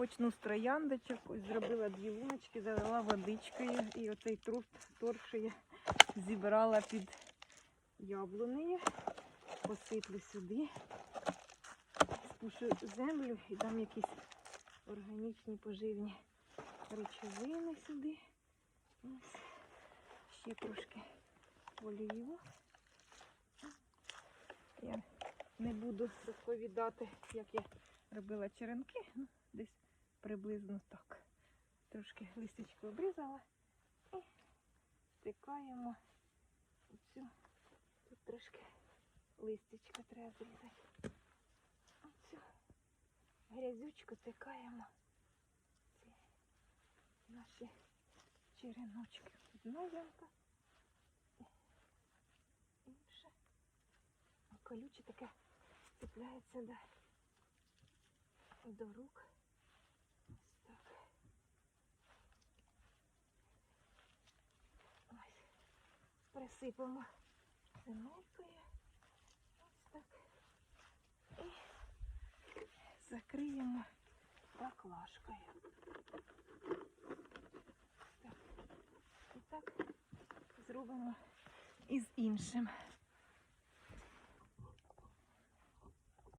Почну з трояндочок. Ось зробила дві луночки, залила водичкою. І оцей торф, що я зібрала під яблунею. Посиплю сюди. Спушу землю і дам якісь органічні поживні речовини сюди. Ось. Ще трошки олію. Я не буду розповідати, як я робила черенки. Ну, десь приблизно так. Трошки листячку обрізала і стикаємо оцю. Тут трошки листячка треба зрізати. Оцю грязючку тикаємо. Ці наші череночки. Одна ямка. Інша. А колюче таке цепляється до, до рук. Ось так. Ось. Присипемо земелькою. Ось так. І закриємо баклажкою. Так. І так зробимо і з іншим.